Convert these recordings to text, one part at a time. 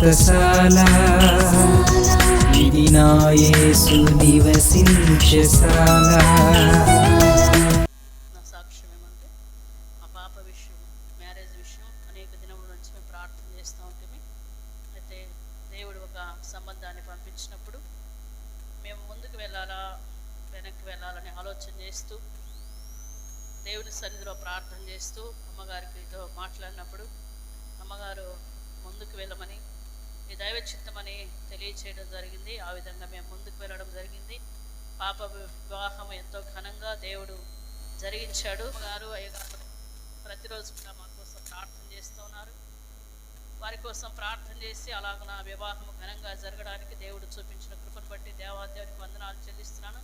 వ్రతశాల ఇది నా నివసించశాల నా మా పాప విషయం మ్యారేజ్ విషయం అనేక నుంచి మేము ప్రార్థన చేస్తూ అయితే దేవుడు ఒక సంబంధాన్ని పంపించినప్పుడు మేము ముందుకు వెళ్ళాలా వెనక్కి వెళ్ళాలని ఆలోచన చేస్తూ దేవుని సన్నిధిలో ప్రార్థన చేస్తూ అమ్మగారితో మాట్లాడినప్పుడు అమ్మగారు ముందుకు వెళ్ళమని ఈ దైవ చిత్తమని తెలియచేయడం జరిగింది. ఆ విధంగా మేము ముందుకు వెళ్ళడం జరిగింది. పాప వివాహం ఎంతో ఘనంగా దేవుడు జరిగించాడు. గారు అయ్యగారు ప్రతిరోజు కూడా మా కోసం ప్రార్థన చేస్తున్నారు వారి కోసం ప్రార్థన చేసి అలాగ నా వివాహం ఘనంగా జరగడానికి దేవుడు చూపించిన కృపను బట్టి దేవాదేవునికి వందనాలు చెల్లిస్తున్నాను.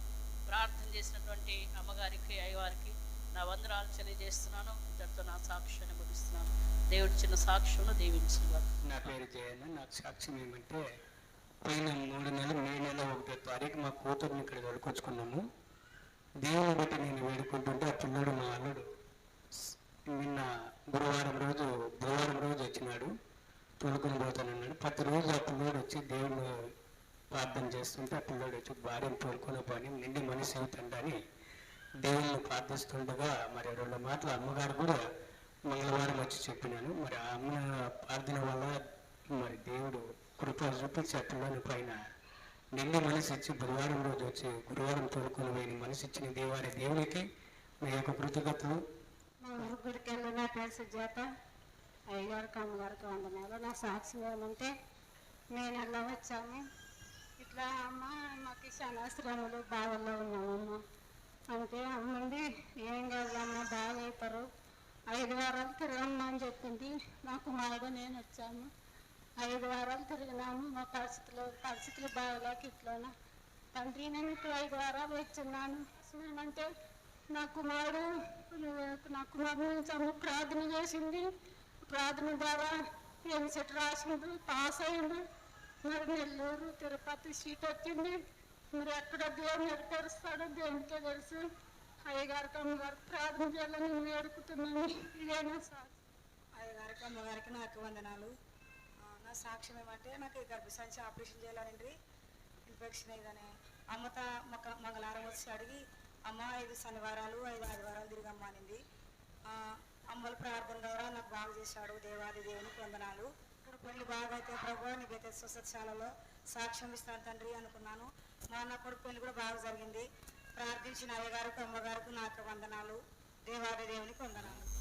ప్రార్థన చేసినటువంటి అమ్మగారికి అయ్యవారికి నా వందనాలు తెలియజేస్తున్నాను. ఇంతటితో నా సాక్ష్యాన్ని ముగిస్తున్నాను. దేవుడు చిన్న సాక్ష్యం దీవించిన నా పేరు జయన్న. నాకు సాక్ష్యం ఏమంటే పోయిన మూడు నెలలు మే నెల ఒకటో తారీఖు మా కూతుర్ని ఇక్కడ తోలుకొచ్చుకున్నాము దేవుని బట్టి నేను వేడుకుంటుంటే ఆ పిల్లడు మా అల్లుడు నిన్న గురువారం రోజు బుధవారం రోజు వచ్చినాడు. తోలుకొని పోతానన్నాడు. ప్రతిరోజు ఆ పిల్లోడు వచ్చి దేవుడు ప్రార్థన చేస్తుంటే ఆ పిల్లోడు వచ్చి భార్యను తోలుకొని పోని నిండి మనిషి అవుతుందని దేవుణ్ణి ప్రార్థిస్తుండగా మరి రెండు మాటలు అమ్మగారు కూడా మంగళవారం వచ్చి చెప్పినాను. మరి ఆ అమ్మ ప్రార్థన వల్ల మరి దేవుడు కృప చూపించి పైన నిన్న మనసు ఇచ్చి బుధవారం రోజు వచ్చి గురువారం తోడుకొని పోయిన మనసు ఇచ్చిన దేవారి దేవునికి మీ యొక్క కృతజ్ఞతలు. మా నా పేరు సుజాత అయ్యగారికి అమ్మగారికి వందనాలు. నా సాక్షి ఏమంటే నేను ఎలా వచ్చాము ఇట్లా అమ్మ మాకు శనాశ్రమంలో బాధల్లో ఉన్నామమ్మ. అంటే అమ్మండి ఏం కాదు బాగా అవుతారు ఐదు వారాలు తిరగమ్మా అని చెప్పింది. మా కుమారుడు నేను వచ్చాము ఐదు వారాలు తిరిగినాము. మా పరిస్థితులు పరిస్థితులు బాగలేక ఇట్లోన. తండ్రి నేను ఇప్పుడు ఐదు వారాలు వచ్చున్నాను ఏమంటే నా కుమారుడు నా కుమారుడు ప్రార్థన చేసింది. ప్రార్థన ద్వారా ఎంసెట్ రాసిండు పాస్ అయ్యిండు మరి నెల్లూరు తిరుపతి సీట్ వచ్చింది. మీరు ఎక్కడ దేవుని ఎడపరుస్తాడో దేవునికే తెలుసు. అయ్యగారికి అమ్మగారు ప్రార్థన చేయాలని నేను వేడుకుతున్నాను ఇదేనా సార్? అయ్యగారికి అమ్మగారికి నాకు వందనాలు. నా సాక్ష్యం ఏమంటే నాకు ఈ గర్భసంచి ఆపరేషన్ చేయాలండి ఇన్ఫెక్షన్ అయ్యిందని అమ్మత మొక్క మంగళవారం వచ్చి అడిగి అమ్మ ఐదు శనివారాలు ఐదు ఆదివారాలు తిరిగమ్మ అనింది. అమ్మల ప్రార్థన ద్వారా నాకు బాగు చేశాడు. దేవాది దేవునికి వందనాలు. పెళ్ళి బాగా అయితే ప్రభు నీకైతే స్వసత్శాలలో సాక్ష్యం ఇస్తాను తండ్రి అనుకున్నాను. మా అన్న కొడుకు పెళ్ళి కూడా బాగా జరిగింది. ప్రార్థించిన అయ్యగారికి అమ్మగారికి నాకు వందనాలు. దేవాది దేవునికి వందనాలు.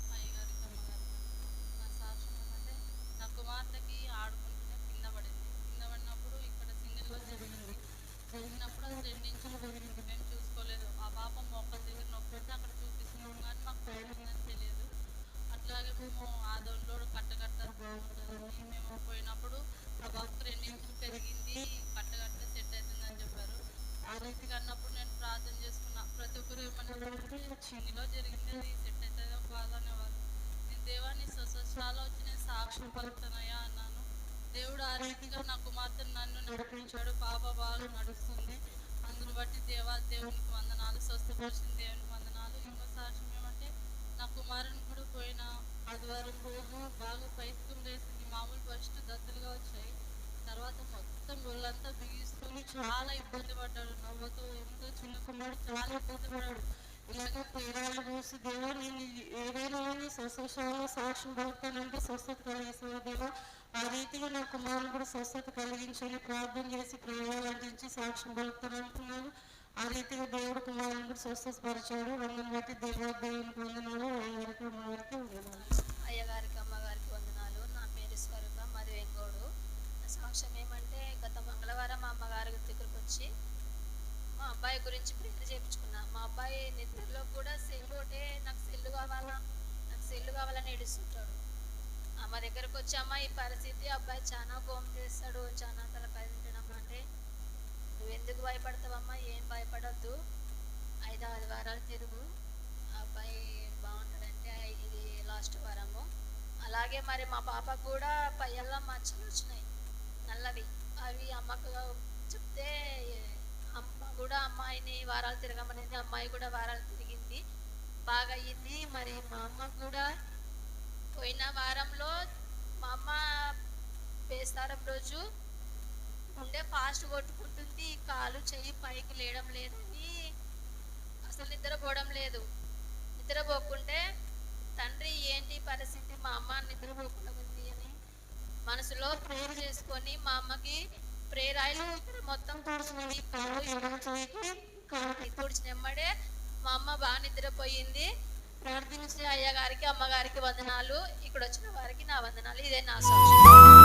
ఆ అన్నప్పుడు నేను ప్రార్థన చేసుకున్నా. ప్రతి ఒక్కరు ఏమన్నారంటే జరిగినది సెట్ అవుతుందో కాదు అనేవారు. నేను దేవాన్ని స్వస్వస్థాలో వచ్చి నేను సాక్ష్యం పలుకుతానయ్యా అన్నాను. దేవుడు ఆ రీతిగా నా కుమార్తెను నన్ను నడిపించాడు. పాప బాగా నడుస్తుంది. అందును బట్టి దేవా దేవునికి వందనాలు. స్వస్థపరిచిన దేవునికి వందనాలు. ఇంకో సాక్ష్యం ఏమంటే నా కుమారుని కూడా పోయిన చాలా ఇబ్బంది పడ్డాడు. నవ్వుతూ ఎంతో చిన్న కుమారుడు చాలా ఇబ్బంది పడ్డాడు. ఇలాగే ప్రేరాలు చూసి దేవా నేను ఏదైనా కానీ స్వస్థశాలలో సాక్ష్యం పలుకుతానంటే స్వస్థత కలిగేసాను దేవా ఆ రీతిగా నా కుమారుని కూడా స్వస్థత కలిగించని ప్రార్థన చేసి ప్రయోగాలు అందించి సాక్ష్యం పలుకుతాను అనుకున్నాను ఆ రీతిగా దేవుడు కుమారుని కూడా స్వస్థపరిచాడు. వందను బట్టి దేవా దేవునికి వందనాలు. అయ్యగారికి అమ్మగారికి వందనాలు అయ్యగారికి అమ్మగారికి వందనాలు నా పేరు స్వరూప మరి వెంగోడు నా సాక్ష్యం ఏమంటే గత మంగళవారం మా అమ్మగారి దగ్గరకు వచ్చి మా అబ్బాయి గురించి ప్రేయర్ చేయించుకున్నా మా నిద్రలో కూడా సెల్ ఒకటే నాకు సెల్లు కావాలా? నాకు సెల్లు కావాలని ఏడుస్తుంటాడు. అమ్మ దగ్గరకు వచ్చి అమ్మ ఈ పరిస్థితి అబ్బాయి చాలా కోపం చేస్తాడు చాలా తల తింటాడమ్మా అంటే. నువ్వు ఎందుకు భయపడతావమ్మా? ఏం భయపడొద్దు. ఐదు ఆరు వారాలు తిరుగు. ఆ అబ్బాయి బాగుంటాడంటే ఇది లాస్ట్ వారము. అలాగే మరి మా పాపకు కూడా పయ్యల్లా మచ్చలు వచ్చినాయి. నల్లవి. అవి అమ్మకు చెప్తే కూడా అమ్మాయిని వారాలు తిరగమనేది అమ్మాయి కూడా వారాలు తిరిగింది. బాగా అయ్యింది మరి మా అమ్మ కూడా పోయిన వారంలో మా అమ్మ వేస్తారం రోజు ఉండే ఫాస్ట్ కొట్టుకుంటుంది. కాలు చెయ్యి పైకి లేయడం లేదని అసలు నిద్రపోవడం లేదు. నిద్రపోకుంటే తండ్రి ఏంటి పరిస్థితి? మా అమ్మ నిద్రపోకుండా ఉంది అని మనసులో ప్రేయర్ చేసుకొని మా అమ్మకి ప్రేయర్ ఆయిల్ మొత్తం కూర్చుంది. కాలు మా అమ్మ బాగా నిద్రపోయింది. ప్రార్థించే అయ్యగారికి అమ్మగారికి వందనాలు. ఇక్కడ వచ్చిన వారికి నా వందనాలు. ఇదే నా సాక్ష్యం